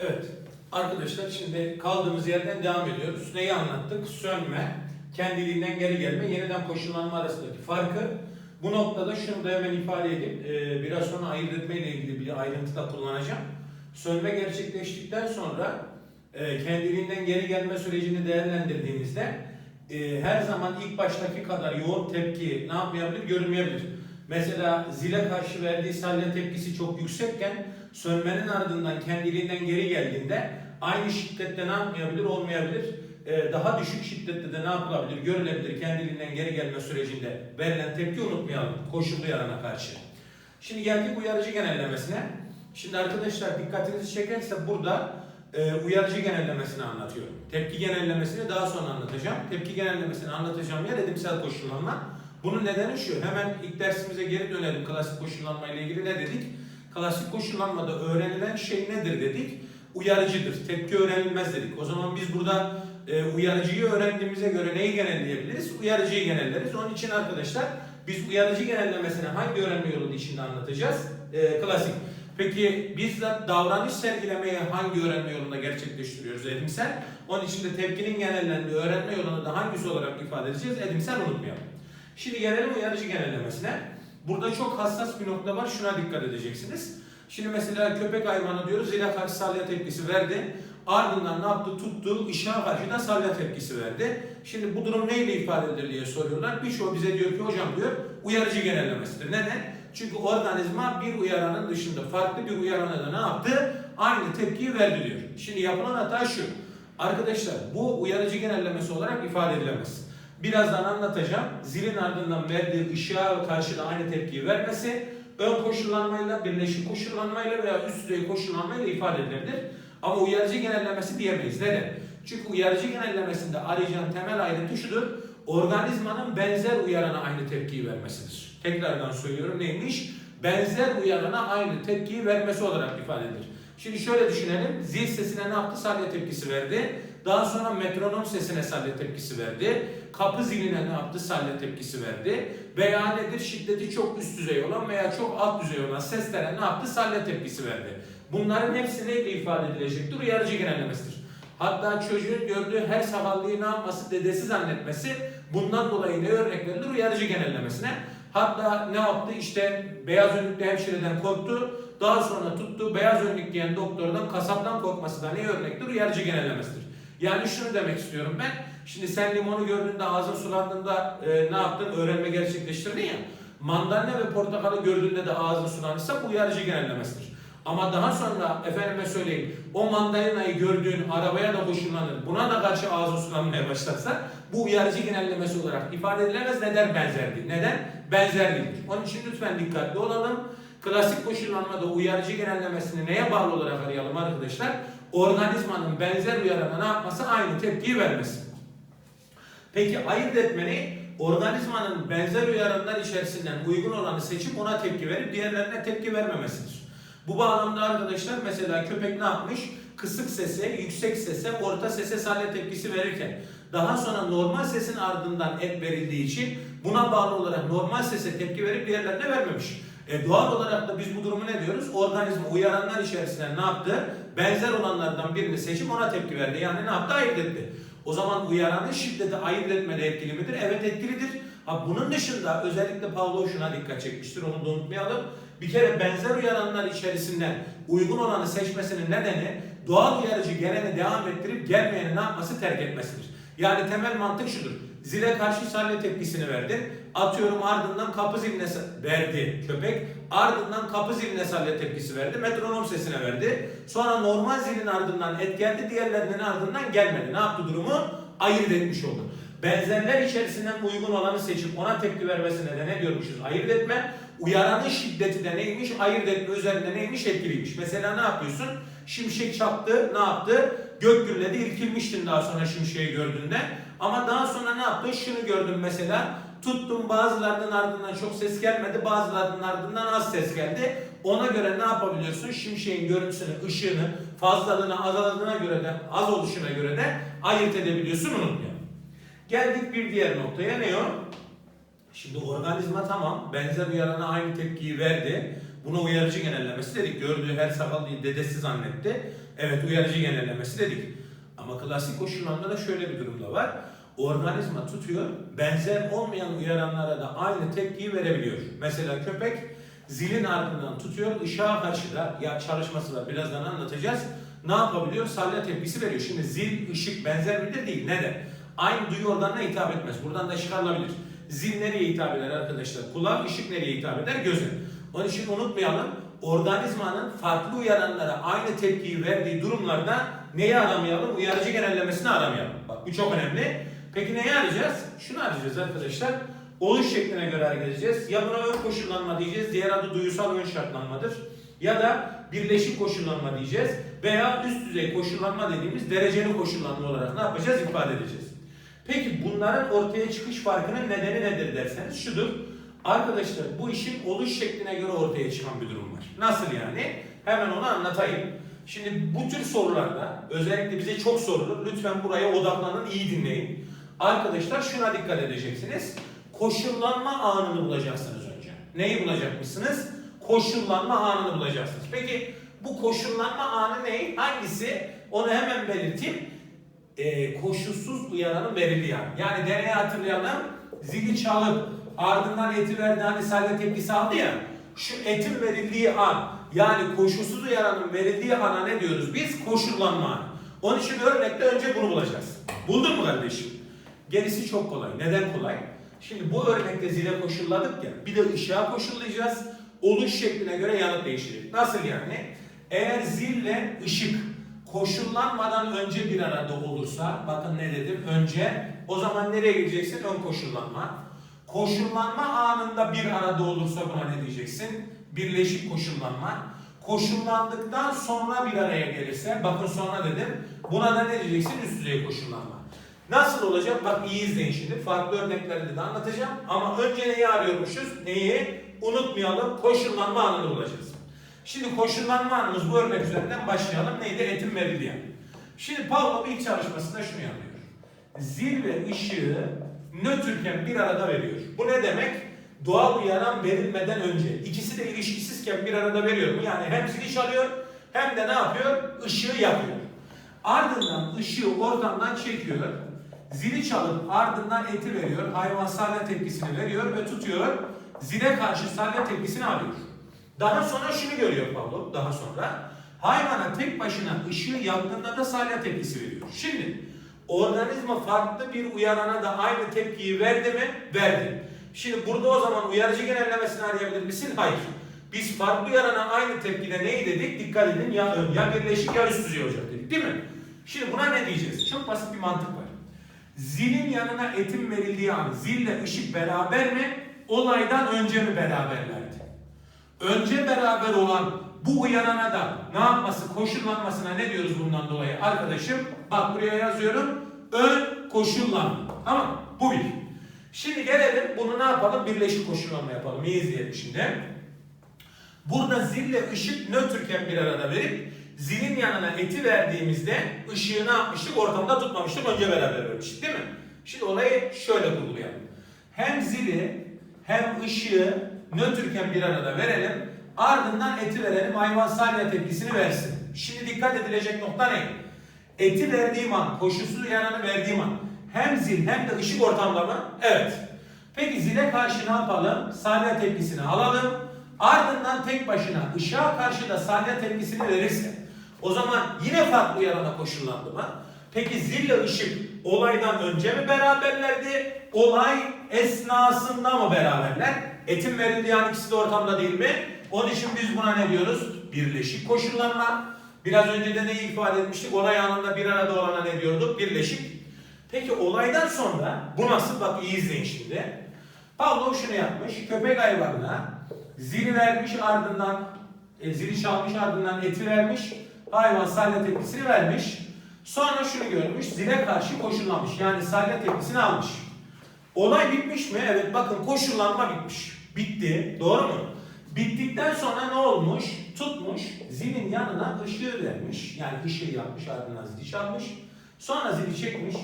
Evet. Arkadaşlar şimdi kaldığımız yerden devam ediyoruz. Neyi anlattık? Sönme, kendiliğinden geri gelme, yeniden koşullanma arasındaki farkı. Bu noktada şunu da hemen ifade edeyim. Ee, biraz sonra ayırt etme ile ilgili bir ayrıntı da kullanacağım. Sönme gerçekleştikten sonra e, kendiliğinden geri gelme sürecini değerlendirdiğimizde e, her zaman ilk baştaki kadar yoğun tepki ne yapmayabilir? Görünmeyebilir. Mesela zile karşı verdiği salya tepkisi çok yüksekken sönmenin ardından kendiliğinden geri geldiğinde aynı şiddette ne yapmayabilir? Olmayabilir. Ee, daha düşük şiddette de ne yapılabilir? Görülebilir kendiliğinden geri gelme sürecinde verilen tepki unutmayalım. Koşullu yarana karşı. Şimdi geldik uyarıcı genellemesine. Şimdi arkadaşlar dikkatinizi çekerse burada e, uyarıcı genellemesini anlatıyorum. Tepki genellemesini daha sonra anlatacağım. Tepki genellemesini anlatacağım yer edimsel koşullanma. Bunun nedeni şu. Hemen ilk dersimize geri dönelim klasik koşullanma ile ilgili ne dedik? Klasik koşullanmada öğrenilen şey nedir dedik? Uyarıcıdır. Tepki öğrenilmez dedik. O zaman biz burada e, uyarıcıyı öğrendiğimize göre neyi genelleyebiliriz? Uyarıcıyı genelleriz. Onun için arkadaşlar biz uyarıcı genellemesini hangi öğrenme yolu içinde anlatacağız? E, klasik. Peki bizzat davranış sergilemeyi hangi öğrenme yolunda gerçekleştiriyoruz? Edimsel. Onun için de tepkinin genellendiği öğrenme yolunu da hangisi olarak ifade edeceğiz? Edimsel unutmayalım. Şimdi gelelim uyarıcı genellemesine. Burada çok hassas bir nokta var. Şuna dikkat edeceksiniz. Şimdi mesela köpek hayvanı diyoruz. Zile karşı salya tepkisi verdi. Ardından ne yaptı? Tuttu. ışığa karşı da salya tepkisi verdi. Şimdi bu durum neyle ifade edilir diye soruyorlar. Birçoğu bize diyor ki hocam diyor uyarıcı genellemesidir. Neden? Çünkü organizma bir uyaranın dışında farklı bir uyarana da ne yaptı? Aynı tepkiyi verdi diyor. Şimdi yapılan hata şu. Arkadaşlar bu uyarıcı genellemesi olarak ifade edilemez. Birazdan anlatacağım. Zilin ardından verdiği ışığa karşı da aynı tepkiyi vermesi ön koşullanmayla, birleşik koşullanmayla veya üst düzey koşullanmayla ifade edilebilir. Ama uyarıcı genellemesi diyemeyiz. Neden? Çünkü uyarıcı genellemesinde arayacağın temel ayrıntı şudur. Organizmanın benzer uyarana aynı tepkiyi vermesidir. Tekrardan söylüyorum neymiş? Benzer uyarana aynı tepkiyi vermesi olarak ifade edilir. Şimdi şöyle düşünelim. Zil sesine ne yaptı? Salya tepkisi verdi. Daha sonra metronom sesine salya tepkisi verdi. Kapı ziline ne yaptı? Salya tepkisi verdi. Veya nedir? Şiddeti çok üst düzey olan veya çok alt düzey olan seslere ne yaptı? Salya tepkisi verdi. Bunların hepsi neyle ifade edilecektir? Uyarıcı genellemesidir. Hatta çocuğun gördüğü her sabahleyi ne yapması? Dedesi zannetmesi. Bundan dolayı ne örnek verilir? Uyarıcı genellemesine. Hatta ne yaptı? İşte beyaz önlüklü hemşireden korktu. Daha sonra tuttu beyaz önlük giyen doktordan, kasaptan korkması da ne örnektir? Uyarıcı genellemesidir. Yani şunu demek istiyorum ben. Şimdi sen limonu gördüğünde ağzın sulandığında e, ne yaptın? Öğrenme gerçekleştirdin ya. Mandalina ve portakalı gördüğünde de ağzın sulanırsa bu uyarıcı genellemesidir. Ama daha sonra efendime söyleyeyim o mandalinayı gördüğün arabaya da hoşlanır. Buna da karşı ağzın sulanmaya başlarsa bu uyarıcı genellemesi olarak ifade edilemez. Neden benzerdir? Neden? Benzerlidir. Onun için lütfen dikkatli olalım. Klasik koşullanmada uyarıcı genellemesini neye bağlı olarak arayalım arkadaşlar? Organizmanın benzer uyarana ne yapması? Aynı tepkiyi vermesi. Peki ayırt etmeni organizmanın benzer uyaranlar içerisinden uygun olanı seçip ona tepki verip diğerlerine tepki vermemesidir. Bu bağlamda arkadaşlar mesela köpek ne yapmış? Kısık sese, yüksek sese, orta sese salya tepkisi verirken daha sonra normal sesin ardından et verildiği için buna bağlı olarak normal sese tepki verip diğerlerine vermemiş. E doğal olarak da biz bu durumu ne diyoruz? Organizma uyaranlar içerisinden ne yaptı? Benzer olanlardan birini seçip ona tepki verdi. Yani ne yaptı? Ayırt etti. O zaman uyaranın şiddeti ayırt etmede etkili midir? Evet etkilidir. Ha, bunun dışında özellikle Pavlov şuna dikkat çekmiştir. Onu da unutmayalım. Bir kere benzer uyaranlar içerisinden uygun olanı seçmesinin nedeni doğal uyarıcı geleni devam ettirip gelmeyeni ne yapması terk etmesidir. Yani temel mantık şudur. Zile karşı salya tepkisini verdi. Atıyorum ardından kapı ziline verdi köpek. Ardından kapı ziline salya tepkisi verdi. Metronom sesine verdi. Sonra normal zilin ardından et geldi. Diğerlerinin ardından gelmedi. Ne yaptı durumu? Ayırt etmiş oldu. Benzerler içerisinden uygun olanı seçip ona tepki vermesine de ne diyormuşuz? Ayırt etme. Uyaranın şiddeti de neymiş? Ayırt etme üzerinde neymiş? Etkiliymiş. Mesela ne yapıyorsun? Şimşek çaktı. Ne yaptı? Gök gürledi. irkilmiştin daha sonra şimşeği gördüğünde. Ama daha sonra ne yaptın? Şunu gördüm mesela. Tuttum bazılarının ardından çok ses gelmedi. Bazılarının ardından az ses geldi. Ona göre ne yapabiliyorsun? Şimşeğin görüntüsünü, ışığını, fazlalığına, azalığına göre de, az oluşuna göre de ayırt edebiliyorsun. Unutmayalım. Geldik bir diğer noktaya. Ne o? Şimdi organizma tamam benzer uyarana aynı tepkiyi verdi. Buna uyarıcı genellemesi dedik. Gördüğü her sakal değil dedesi zannetti. Evet uyarıcı genellemesi dedik. Ama klasik koşullanmada şöyle bir durum da var. Organizma tutuyor, benzer olmayan uyaranlara da aynı tepkiyi verebiliyor. Mesela köpek zilin ardından tutuyor, ışığa karşı da ya çalışması var birazdan anlatacağız. Ne yapabiliyor? Salya tepkisi veriyor. Şimdi zil, ışık benzer midir? Değil. Neden? Aynı duyu organına hitap etmez. Buradan da çıkarılabilir. Zil nereye hitap eder arkadaşlar? Kulağa, ışık nereye hitap eder? Göze. Onun için unutmayalım. Organizmanın farklı uyaranlara aynı tepkiyi verdiği durumlarda neyi aramayalım? Uyarıcı genellemesini aramayalım. Bak bu çok önemli. Peki neyi arayacağız? Şunu arayacağız arkadaşlar. Oluş şekline göre hareket. Ya buna ön koşullanma diyeceğiz. Diğer adı duysal ön şartlanmadır. Ya da birleşik koşullanma diyeceğiz. Veya üst düzey koşullanma dediğimiz dereceli koşullanma olarak ne yapacağız? ifade edeceğiz. Peki bunların ortaya çıkış farkının nedeni nedir derseniz şudur. Arkadaşlar bu işin oluş şekline göre ortaya çıkan bir durum var. Nasıl yani? Hemen onu anlatayım. Şimdi bu tür sorularda özellikle bize çok sorulur. Lütfen buraya odaklanın, iyi dinleyin. Arkadaşlar şuna dikkat edeceksiniz. Koşullanma anını bulacaksınız önce. Neyi bulacakmışsınız? Koşullanma anını bulacaksınız. Peki bu koşullanma anı ne? Hangisi? Onu hemen belirteyim. Ee, koşulsuz uyaranın verildiği an. Yani deneye hatırlayalım. Zili çalıp ardından eti verdi hani salya tepkisi aldı ya. Şu etin verildiği an yani koşulsuz uyaranın verildiği ana ne diyoruz biz? Koşullanma anı. Onun için örnekte önce bunu bulacağız. Buldun mu kardeşim? Gerisi çok kolay. Neden kolay? Şimdi bu örnekte zile koşulladık ya. Bir de ışığa koşullayacağız. Oluş şekline göre yanıt değiştirecek. Nasıl yani? Eğer zille ışık koşullanmadan önce bir arada olursa, bakın ne dedim önce, o zaman nereye gideceksin? Ön koşullanma. Koşullanma anında bir arada olursa buna ne diyeceksin? Birleşik koşullanma. Koşullandıktan sonra bir araya gelirse, bakın sonra dedim, buna da ne diyeceksin? Üst düzey koşullanma. Nasıl olacak? Bak iyi izleyin şimdi. Farklı örneklerde de anlatacağım. Ama önce neyi arıyormuşuz? Neyi? Unutmayalım. Koşullanma anını bulacağız. Şimdi koşullanma anımız bu örnek üzerinden başlayalım. Neydi? Etim meridyen. Şimdi Pavlov ilk çalışmasında şunu yapıyor. Zil ve ışığı nötrken bir arada veriyor. Bu ne demek? Doğal uyaran verilmeden önce. İkisi de ilişkisizken bir arada veriyor? Yani hem zili çalıyor hem de ne yapıyor? Işığı yapıyor. Ardından ışığı ortamdan çekiyor. Zili çalıp ardından eti veriyor. Hayvan salya tepkisini veriyor ve tutuyor. Zile karşı salya tepkisini alıyor. Daha sonra şunu görüyor Pavlov. Daha sonra hayvana tek başına ışığı yaktığında da salya tepkisi veriyor. Şimdi organizma farklı bir uyarana da aynı tepkiyi verdi mi? Verdi. Şimdi burada o zaman uyarıcı genellemesini arayabilir misin? Hayır. Biz farklı uyarana aynı tepkide neyi dedik? Dikkat edin ya ön ya birleşik ya üst düzey olacak dedik değil mi? Şimdi buna ne diyeceğiz? Çok basit bir mantık var. Zilin yanına etin verildiği an zille ışık beraber mi? Olaydan önce mi beraberlerdi? Önce beraber olan bu uyarana da ne yapması, koşullanmasına ne diyoruz bundan dolayı? Arkadaşım bak buraya yazıyorum. Ön koşullanma. Tamam Bu bir. Şimdi gelelim bunu ne yapalım? Birleşik koşullanma yapalım. İyi izleyelim şimdi. Burada zille ışık nötrken bir arada verip zilin yanına eti verdiğimizde ışığı ne yapmıştık? Ortamda tutmamıştık. Önce beraber vermiştik değil mi? Şimdi olayı şöyle kurgulayalım. Hem zili hem ışığı nötrken bir arada verelim. Ardından eti verelim. Hayvan salya tepkisini versin. Şimdi dikkat edilecek nokta ne? Eti verdiğim an, koşulsuz yanını verdiğim an hem zil hem de ışık ortamda mı? Evet. Peki zile karşı ne yapalım? Salya tepkisini alalım. Ardından tek başına ışığa karşı da salya tepkisini verirse o zaman yine farklı uyarana koşullandı mı? Peki zille ışık olaydan önce mi beraberlerdi? Olay esnasında mı beraberler? Etin verildiği an ikisi de ortamda değil mi? Onun için biz buna ne diyoruz? Birleşik koşullanma. Biraz önce de neyi ifade etmiştik? Olay anında bir arada olana ne diyorduk? Birleşik. Peki olaydan sonra bu nasıl? Bak iyi izleyin şimdi. Pavlov şunu yapmış. Köpek hayvanına zili vermiş ardından e, zili çalmış ardından eti vermiş. Hayvan salya tepkisini vermiş. Sonra şunu görmüş. Zile karşı koşullanmış. Yani salya tepkisini almış. Olay bitmiş mi? Evet bakın koşullanma bitmiş. Bitti. Doğru mu? Bittikten sonra ne olmuş? Tutmuş. Zilin yanına ışığı vermiş. Yani ışığı yapmış ardından zili çalmış. Sonra zili çekmiş.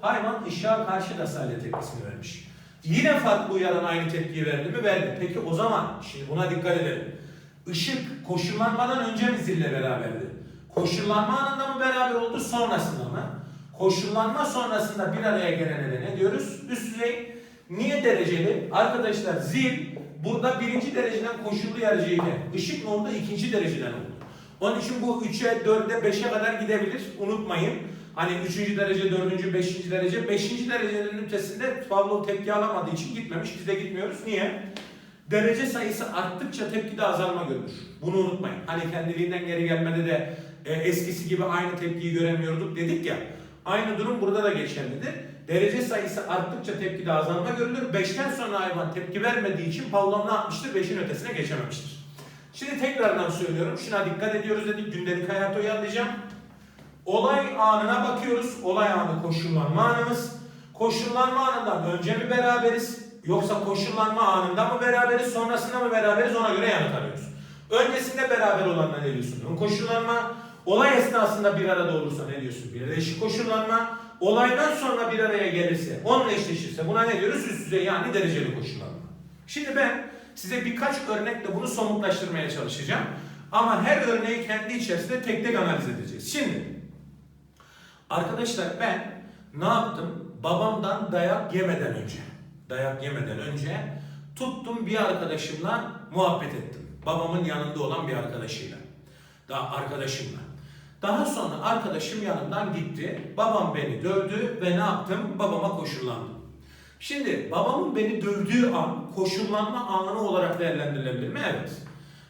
Hayvan ışığa karşı da salya tepkisini vermiş. Yine farklı uyaran aynı tepkiyi verdi mi? Verdi. Peki o zaman şimdi buna dikkat edelim. Işık koşullanmadan önce mi zille beraberdi? Koşullanma anında mı beraber oldu sonrasında mı? Koşullanma sonrasında bir araya gelene de ne diyoruz? Üst düzey. Niye dereceli? Arkadaşlar zil burada birinci dereceden koşullu yarıcıyken ışık ne oldu? İkinci dereceden oldu. Onun için bu 3'e, 4'e, 5'e kadar gidebilir. Unutmayın. Hani 3. derece, 4. 5. derece, 5. derecenin ötesinde Pavlov tepki alamadığı için gitmemiş. Biz de gitmiyoruz. Niye? Derece sayısı arttıkça tepkide azalma görülür. Bunu unutmayın. Hani kendiliğinden geri gelmede de e, eskisi gibi aynı tepkiyi göremiyorduk dedik ya. Aynı durum burada da geçerlidir. Derece sayısı arttıkça tepkide azalma görülür. 5'ten sonra hayvan tepki vermediği için Pavlov ne yapmıştır? 5'in ötesine geçememiştir. Şimdi tekrardan söylüyorum. Şuna dikkat ediyoruz dedik. Gündelik hayatı uyarlayacağım. Olay anına bakıyoruz. Olay anı koşullanma anımız. Koşullanma anından önce mi beraberiz? Yoksa koşullanma anında mı beraberiz? Sonrasında mı beraberiz? Ona göre yanıt arıyoruz. Öncesinde beraber olanlar ne diyorsun? Koşullanma. Olay esnasında bir arada olursa ne diyorsun? Birleşik koşullanma. Olaydan sonra bir araya gelirse, onunla eşleşirse buna ne diyoruz? Üst düzey yani dereceli koşullanma. Şimdi ben size birkaç örnekle bunu somutlaştırmaya çalışacağım. Ama her örneği kendi içerisinde tek tek analiz edeceğiz. Şimdi arkadaşlar ben ne yaptım? Babamdan dayak yemeden önce, dayak yemeden önce tuttum bir arkadaşımla muhabbet ettim. Babamın yanında olan bir arkadaşıyla. Daha arkadaşımla. Daha sonra arkadaşım yanımdan gitti. Babam beni dövdü ve ne yaptım? Babama koşullandım. Şimdi babamın beni dövdüğü an koşullanma anı olarak değerlendirilebilir mi? Evet.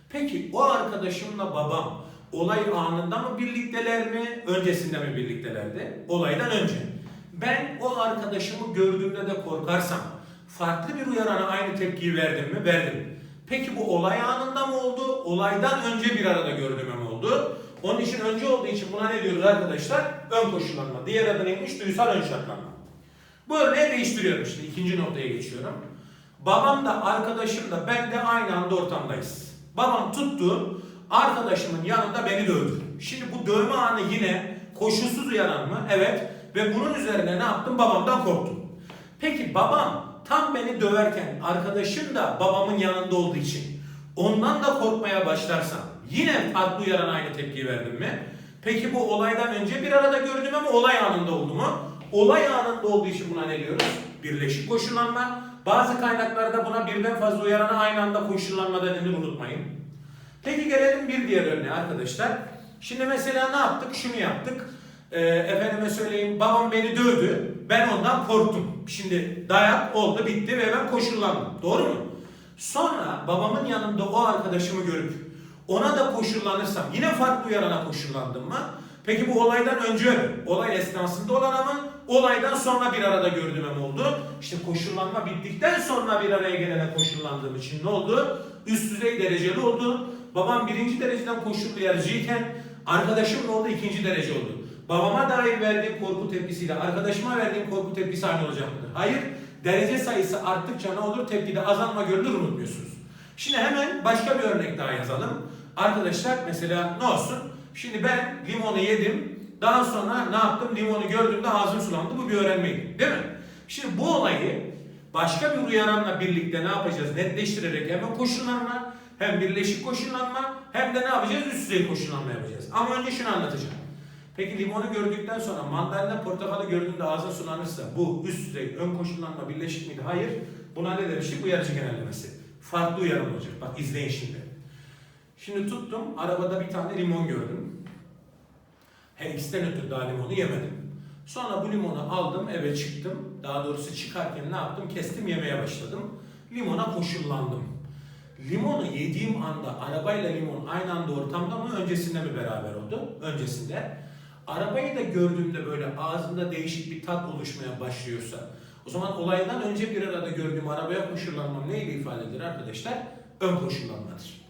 Peki o arkadaşımla babam olay anında mı birlikteler mi? Öncesinde mi birliktelerdi? Olaydan önce. Ben o arkadaşımı gördüğümde de korkarsam farklı bir uyarana aynı tepkiyi verdim mi? Verdim. Peki bu olay anında mı oldu? Olaydan önce bir arada gördüğüme mi oldu? Onun için önce olduğu için buna ne diyoruz arkadaşlar? Ön koşullanma. Diğer adı neymiş? Duysal ön şartlanma. Bu örneği değiştiriyorum şimdi. ikinci noktaya geçiyorum. Babam da arkadaşım da ben de aynı anda ortamdayız. Babam tuttu, arkadaşımın yanında beni dövdü. Şimdi bu dövme anı yine koşulsuz uyaran mı? Evet. Ve bunun üzerine ne yaptım? Babamdan korktum. Peki babam tam beni döverken arkadaşım da babamın yanında olduğu için ondan da korkmaya başlarsam yine farklı uyaran aynı tepkiyi verdim mi? Peki bu olaydan önce bir arada gördüm ama olay anında oldu mu? Olay anında olduğu için buna ne diyoruz? Birleşik koşullanma. Bazı kaynaklarda buna birden fazla uyarana aynı anda koşullanma denir unutmayın. Peki gelelim bir diğer örneğe arkadaşlar. Şimdi mesela ne yaptık? Şunu yaptık. Ee, efendime söyleyeyim babam beni dövdü. Ben ondan korktum. Şimdi dayak oldu bitti ve ben koşullandım. Doğru mu? Sonra babamın yanında o arkadaşımı görüp ona da koşullanırsam yine farklı uyarana koşullandım mı? Peki bu olaydan önce? Olay esnasında olana mı? Olaydan sonra bir arada gördüğüme mi oldu? İşte koşullanma bittikten sonra bir araya gelene koşullandığım için ne oldu? Üst düzey dereceli oldu. Babam birinci dereceden koşullu yarıcıyken arkadaşım ne oldu? İkinci derece oldu. Babama dair verdiğim korku tepkisiyle arkadaşıma verdiğim korku tepkisi aynı olacak mıdır? Hayır. Derece sayısı arttıkça ne olur? Tepkide azalma görülür unutmuyorsunuz. Şimdi hemen başka bir örnek daha yazalım. Arkadaşlar mesela ne olsun? Şimdi ben limonu yedim. Daha sonra ne yaptım? Limonu gördüğümde ağzım sulandı. Bu bir öğrenmeydi. Değil mi? Şimdi bu olayı başka bir uyaranla birlikte ne yapacağız? Netleştirerek hem koşullanma, hem birleşik koşullanma, hem de ne yapacağız? Üst düzey koşullanma yapacağız. Ama önce şunu anlatacağım. Peki limonu gördükten sonra mandalina portakalı gördüğünde ağzın sulanırsa bu üst düzey ön koşullanma birleşik miydi? Hayır. Buna ne demiştik? Uyarıcı genellemesi. Farklı uyarım olacak. Bak izleyin şimdi. Şimdi tuttum arabada bir tane limon gördüm. İkisinden ötürü daha limonu yemedim. Sonra bu limonu aldım eve çıktım. Daha doğrusu çıkarken ne yaptım? Kestim yemeye başladım. Limona koşullandım. Limonu yediğim anda arabayla limon aynı anda ortamda mı öncesinde mi beraber oldu? Öncesinde. Arabayı da gördüğümde böyle ağzımda değişik bir tat oluşmaya başlıyorsa o zaman olaydan önce bir arada gördüğüm arabaya koşullanmam neyle ifade eder arkadaşlar? Ön koşullanmadır.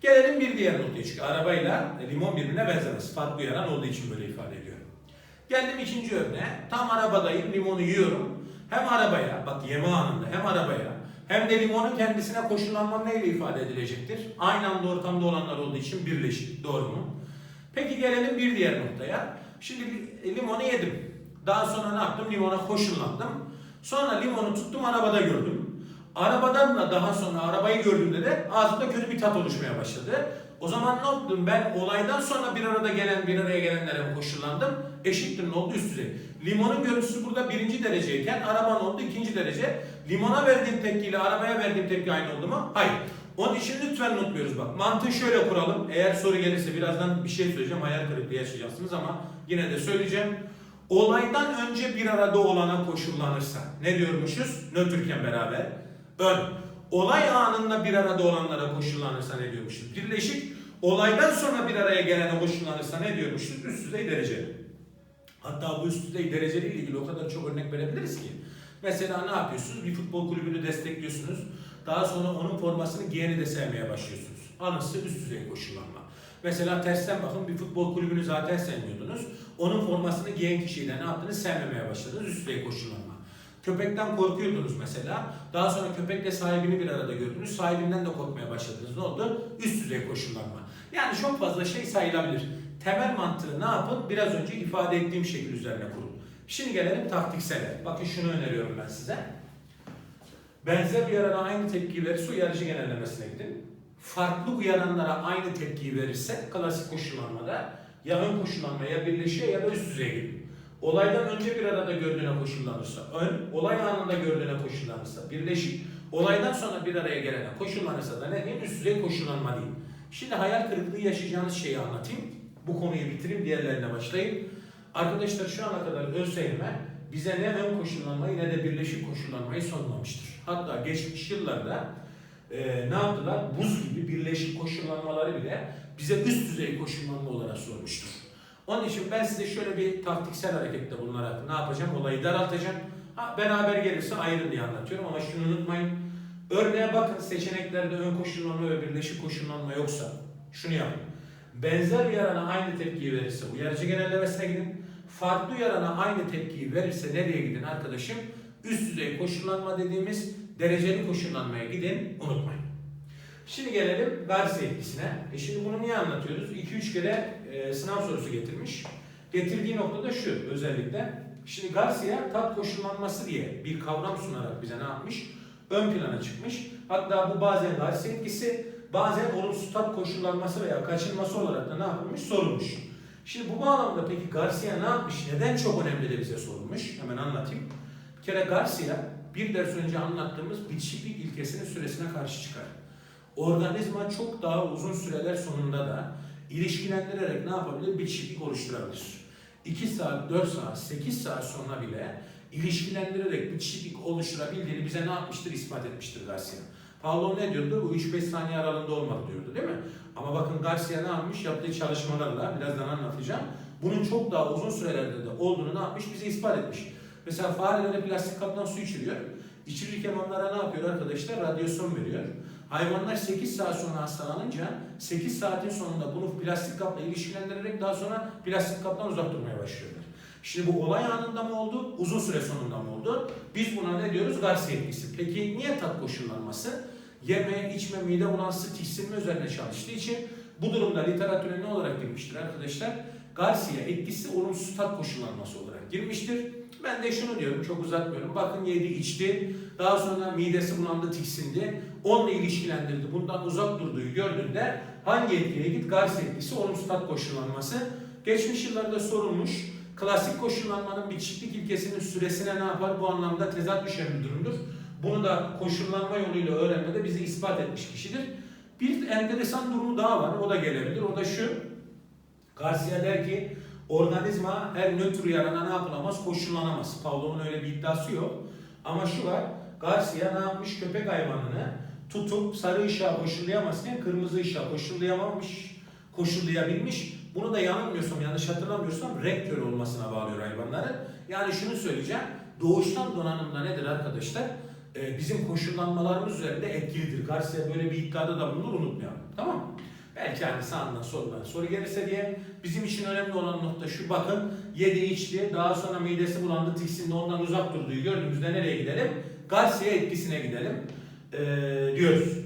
Gelelim bir diğer noktaya çünkü arabayla limon birbirine benzemez. Farklı yaran olduğu için böyle ifade ediyorum. Geldim ikinci örneğe. Tam arabadayım, limonu yiyorum. Hem arabaya, bak yeme anında hem arabaya hem de limonun kendisine koşullanmam neyle ifade edilecektir? Aynı anda ortamda olanlar olduğu için birleşik. Doğru mu? Peki gelelim bir diğer noktaya. Şimdi li- limonu yedim. Daha sonra ne yaptım? Limona koşullandım. Sonra limonu tuttum arabada gördüm. Arabadan da daha sonra arabayı gördüğümde de ağzımda kötü bir tat oluşmaya başladı. O zaman ne yaptım ben olaydan sonra bir arada gelen bir araya gelenlere koşullandım? Eşittir ne oldu üst düzey. Limonun görüntüsü burada birinci dereceyken arabanın oldu ikinci derece. Limona verdiğim tepkiyle arabaya verdiğim tepki aynı oldu mu? Hayır. Onun için lütfen unutmuyoruz bak. Mantığı şöyle kuralım. Eğer soru gelirse birazdan bir şey söyleyeceğim. Hayal kırıklığı yaşayacaksınız ama yine de söyleyeceğim. Olaydan önce bir arada olana koşullanırsa ne diyormuşuz? Nötrken beraber. Ön. Olay anında bir arada olanlara koşullanırsa ne diyormuşuz? Birleşik. Olaydan sonra bir araya gelene koşullanırsa ne diyormuşuz? Üst düzey dereceli. Hatta bu üst düzey dereceliyle ilgili o kadar çok örnek verebiliriz ki. Mesela ne yapıyorsunuz? Bir futbol kulübünü destekliyorsunuz. Daha sonra onun formasını giyeni de sevmeye başlıyorsunuz. Anısı üst düzey koşullanma. Mesela tersten bakın bir futbol kulübünü zaten sevmiyordunuz. Onun formasını giyen kişiyi de ne yaptınız? Sevmemeye başladınız. Üst düzey koşullanma. Köpekten korkuyordunuz mesela. Daha sonra köpekle sahibini bir arada gördünüz. Sahibinden de korkmaya başladınız. Ne oldu? Üst düzey koşullanma. Yani çok fazla şey sayılabilir. Temel mantığı ne yapın? Biraz önce ifade ettiğim şekil üzerine kurun. Şimdi gelelim taktiksele. Bakın şunu öneriyorum ben size. Benzer uyarana aynı tepkiyi verirse uyarıcı genellemesine gidin. Farklı uyaranlara aynı tepkiyi verirse klasik koşullanmada ya ön koşullanma ya birleşiyor ya da üst düzeye gidin. Olaydan önce bir arada gördüğüne koşullanırsa ön, olay anında gördüğüne koşullanırsa birleşik, olaydan sonra bir araya gelene koşullanırsa da ne diyeyim üst düzey koşullanma diyeyim. Şimdi hayal kırıklığı yaşayacağınız şeyi anlatayım. Bu konuyu bitireyim diğerlerine başlayayım. Arkadaşlar şu ana kadar ÖSYM bize ne ön koşullanmayı ne de birleşik koşullanmayı sunmamıştır. Hatta geçmiş yıllarda e, ne yaptılar? Buz gibi birleşik koşullanmaları bile bize üst düzey koşullanma olarak sormuştur. Onun için ben size şöyle bir taktiksel harekette bulunarak ne yapacağım? Olayı daraltacağım. Ha, beraber gelirse ayrı diye anlatıyorum ama şunu unutmayın. Örneğe bakın seçeneklerde ön koşullanma ve birleşik koşullanma yoksa şunu yapın. Benzer uyarana aynı tepkiyi verirse uyarıcı genellemesine gidin. Farklı uyarana aynı tepkiyi verirse nereye gidin arkadaşım? Üst düzey koşullanma dediğimiz dereceli koşullanmaya gidin unutmayın. Şimdi gelelim Garcia etkisine. E şimdi bunu niye anlatıyoruz? 2-3 kere e, sınav sorusu getirmiş. Getirdiği nokta da şu özellikle. Şimdi Garcia tat koşullanması diye bir kavram sunarak bize ne yapmış? Ön plana çıkmış. Hatta bu bazen Garcia etkisi, bazen olumsuz tat koşullanması veya kaçınması olarak da ne yapılmış? Sorulmuş. Şimdi bu bağlamda peki Garcia ne yapmış? Neden çok önemli de bize sorulmuş? Hemen anlatayım. Bir kere Garcia bir ders önce anlattığımız bitişiklik ilkesinin süresine karşı çıkar. Organizma çok daha uzun süreler sonunda da ilişkilendirerek ne yapabilir? Bitişiklik oluşturabilir. 2 saat, 4 saat, 8 saat sonra bile ilişkilendirerek bitişiklik oluşturabildiğini bize ne yapmıştır? ispat etmiştir Garcia. Pavlov ne diyordu? Bu 3-5 saniye aralığında olmalı diyordu değil mi? Ama bakın Garcia ne yapmış? Yaptığı çalışmalarla, birazdan anlatacağım. Bunun çok daha uzun sürelerde de olduğunu ne yapmış? Bize ispat etmiş. Mesela farelere plastik kaptan su içiriyor. İçirirken onlara ne yapıyor arkadaşlar? Radyasyon veriyor. Hayvanlar 8 saat sonra hastalanınca 8 saatin sonunda bunu plastik kapla ilişkilendirerek daha sonra plastik kaptan uzak durmaya başlıyorlar. Şimdi bu olay anında mı oldu? Uzun süre sonunda mı oldu? Biz buna ne diyoruz? Garcia etkisi. Peki niye tat koşullanması? Yeme, içme, mide bulantısı, tiksinme üzerine çalıştığı için bu durumda literatüre ne olarak girmiştir arkadaşlar? Garcia etkisi olumsuz tat koşullanması olarak girmiştir. Ben de şunu diyorum, çok uzatmıyorum. Bakın yedi, içti. Daha sonra midesi bulandı, tiksindi. Onunla ilişkilendirdi. Bundan uzak durduğu gördüğünde hangi etkiye git? Garcia etkisi olumsuz tat koşullanması. Geçmiş yıllarda sorulmuş. Klasik koşullanmanın bitişiklik ilkesinin süresine ne yapar? Bu anlamda tezat düşen bir durumdur. Bunu da koşullanma yoluyla öğrenmede bize ispat etmiş kişidir. Bir enteresan durumu daha var. O da gelebilir. O da şu. Garcia der ki organizma her nötr uyarana ne yapılamaz? Koşullanamaz. Pavlov'un öyle bir iddiası yok. Ama şu var. Garcia ne yapmış? Köpek hayvanını tutup sarı ışığa koşullayamazken kırmızı ışığa koşullayamamış, koşullayabilmiş. Bunu da yanılmıyorsam, yanlış hatırlamıyorsam renk körü olmasına bağlıyor hayvanların. Yani şunu söyleyeceğim. Doğuştan donanımda nedir arkadaşlar? Ee, bizim koşullanmalarımız üzerinde etkilidir. Garcia böyle bir iddiada da bulunur unutmayalım. Tamam mı? Belki hani sağından soldan soru gelirse diye bizim için önemli olan nokta şu bakın yedi içti daha sonra midesi bulandı tiksindi ondan uzak durduğu gördüğümüzde nereye gidelim? Garcia etkisine gidelim ee, diyoruz.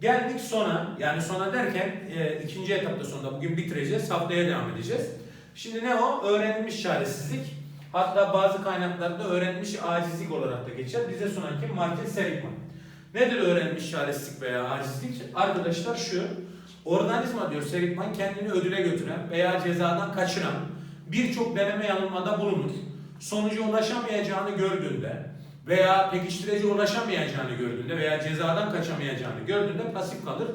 Geldik sona yani sona derken e, ikinci etapta sonunda bugün bitireceğiz haftaya devam edeceğiz. Şimdi ne o? Öğrenilmiş çaresizlik. Hatta bazı kaynaklarda öğrenilmiş acizlik olarak da geçer. Bize sunan kim? Martin Seligman. Nedir öğrenmiş çaresizlik veya acizlik? Arkadaşlar şu, organizma diyor Seligman kendini ödüle götüren veya cezadan kaçıran birçok deneme yanılmada bulunur. Sonuca ulaşamayacağını gördüğünde veya pekiştirici ulaşamayacağını gördüğünde veya cezadan kaçamayacağını gördüğünde pasif kalır.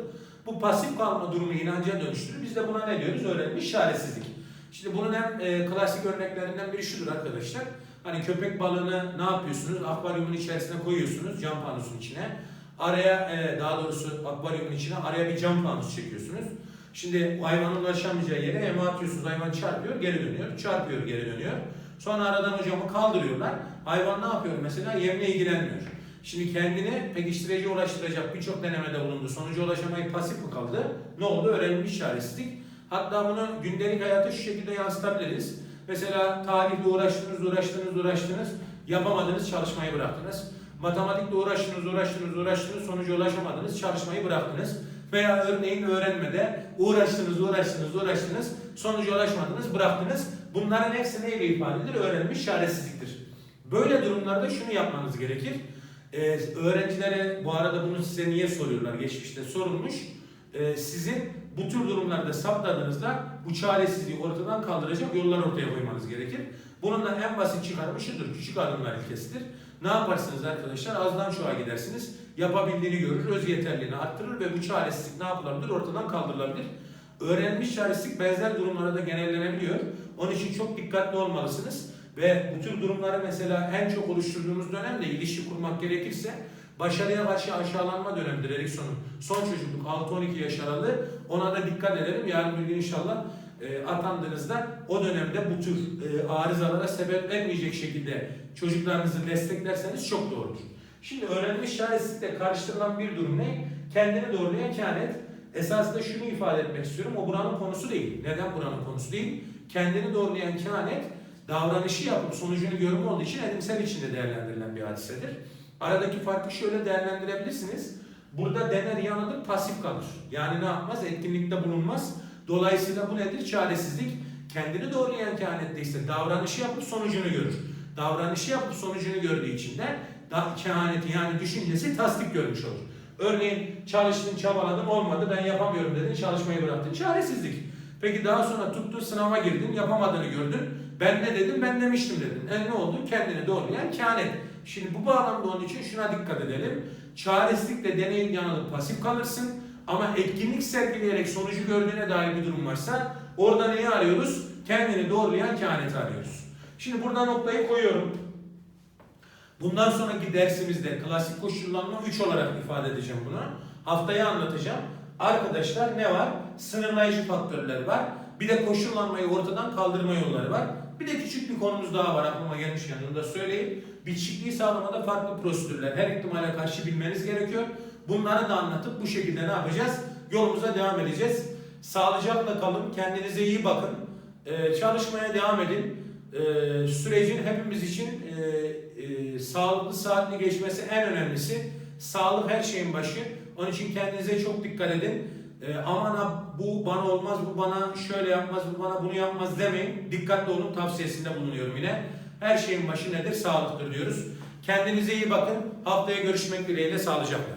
Bu pasif kalma durumu inanca dönüştürür. Biz de buna ne diyoruz? Öğrenmiş çaresizlik. Şimdi bunun en e, klasik örneklerinden biri şudur arkadaşlar. Hani köpek balığını ne yapıyorsunuz? Akvaryumun içerisine koyuyorsunuz cam panosun içine. Araya e, daha doğrusu akvaryumun içine araya bir cam panos çekiyorsunuz. Şimdi hayvanın ulaşamayacağı yere eme atıyorsunuz. Hayvan çarpıyor, geri dönüyor. Çarpıyor, geri dönüyor. Sonra aradan o camı kaldırıyorlar. Hayvan ne yapıyor mesela? Yemle ilgilenmiyor. Şimdi kendini pekiştiriciye ulaştıracak birçok denemede bulundu. Sonuca ulaşamayıp pasif mi kaldı? Ne oldu? Öğrenilmiş çaresizlik. Hatta bunu gündelik hayata şu şekilde yansıtabiliriz. Mesela tarihle uğraştınız, uğraştınız, uğraştınız. Yapamadınız, çalışmayı bıraktınız. Matematikle uğraştınız, uğraştınız, uğraştınız. Sonuca ulaşamadınız, çalışmayı bıraktınız. Veya örneğin öğrenmede uğraştınız, uğraştınız, uğraştınız. Sonuca ulaşmadınız, bıraktınız. Bunların hepsi neyle ifade edilir? Öğrenilmiş çaresizliktir. Böyle durumlarda şunu yapmanız gerekir. Ee, öğrencilere bu arada bunu size niye soruyorlar? Geçmişte sorulmuş. Ee, sizin bu tür durumlarda saptadığınızda bu çaresizliği ortadan kaldıracak yollar ortaya koymanız gerekir. Bunun da en basit çıkarımı şudur. Küçük adımlar ilkesidir. Ne yaparsınız arkadaşlar? Azdan çoğa gidersiniz. Yapabildiğini görür, öz yeterliğini arttırır ve bu çaresizlik ne yapılabilir? Ortadan kaldırılabilir. Öğrenmiş çaresizlik benzer durumlara da genellenebiliyor. Onun için çok dikkatli olmalısınız. Ve bu tür durumları mesela en çok oluşturduğumuz dönemde ilişki kurmak gerekirse başarıya karşı aşağılanma dönemidir Erikson'un. Son çocukluk 6-12 yaş aralığı ona da dikkat edelim. Yarın bir gün inşallah e, atandığınızda o dönemde bu tür e, arızalara sebep vermeyecek şekilde çocuklarınızı desteklerseniz çok doğrudur. Şimdi öğrenmiş çaresizlikle karıştırılan bir durum ne? Kendini doğrulayan kehanet. Esasında şunu ifade etmek istiyorum. O buranın konusu değil. Neden buranın konusu değil? Kendini doğrulayan kehanet davranışı yapıp sonucunu görme olduğu için edimsel içinde değerlendirilen bir hadisedir. Aradaki farkı şöyle değerlendirebilirsiniz. Burada dener yanılır pasif kalır. Yani ne yapmaz? Etkinlikte bulunmaz. Dolayısıyla bu nedir? Çaresizlik. Kendini doğrulayan kehanette ise davranışı yapıp sonucunu görür. Davranışı yapıp sonucunu gördüğü için de kehaneti yani düşüncesi tasdik görmüş olur. Örneğin çalıştın, çabaladın, olmadı, ben yapamıyorum dedin, çalışmayı bıraktın. Çaresizlik. Peki daha sonra tuttun, sınava girdin, yapamadığını gördün. Ben ne dedim, ben demiştim dedin. E ne oldu? Kendini doğrulayan kehanet. Şimdi bu bağlamda onun için şuna dikkat edelim. Çaresizlikle deneyim yanılıp pasif kalırsın. Ama etkinlik sergileyerek sonucu gördüğüne dair bir durum varsa orada neyi arıyoruz? Kendini doğrulayan kehaneti arıyoruz. Şimdi burada noktayı koyuyorum. Bundan sonraki dersimizde klasik koşullanma 3 olarak ifade edeceğim bunu. Haftaya anlatacağım. Arkadaşlar ne var? Sınırlayıcı faktörler var. Bir de koşullanmayı ortadan kaldırma yolları var. Bir de küçük bir konumuz daha var aklıma gelmişken onu da söyleyeyim. Biçikliği sağlamada farklı prosedürler. Her ihtimale karşı bilmeniz gerekiyor. Bunları da anlatıp bu şekilde ne yapacağız? Yolumuza devam edeceğiz. Sağlıcakla kalın, kendinize iyi bakın. Ee, çalışmaya devam edin. Ee, sürecin hepimiz için e, e, sağlıklı, saatli geçmesi en önemlisi. Sağlık her şeyin başı. Onun için kendinize çok dikkat edin. E, aman bu bana olmaz, bu bana şöyle yapmaz, bu bana bunu yapmaz demeyin. Dikkatli olun tavsiyesinde bulunuyorum yine. Her şeyin başı nedir? Sağlıktır diyoruz. Kendinize iyi bakın. Haftaya görüşmek dileğiyle sağlıcakla.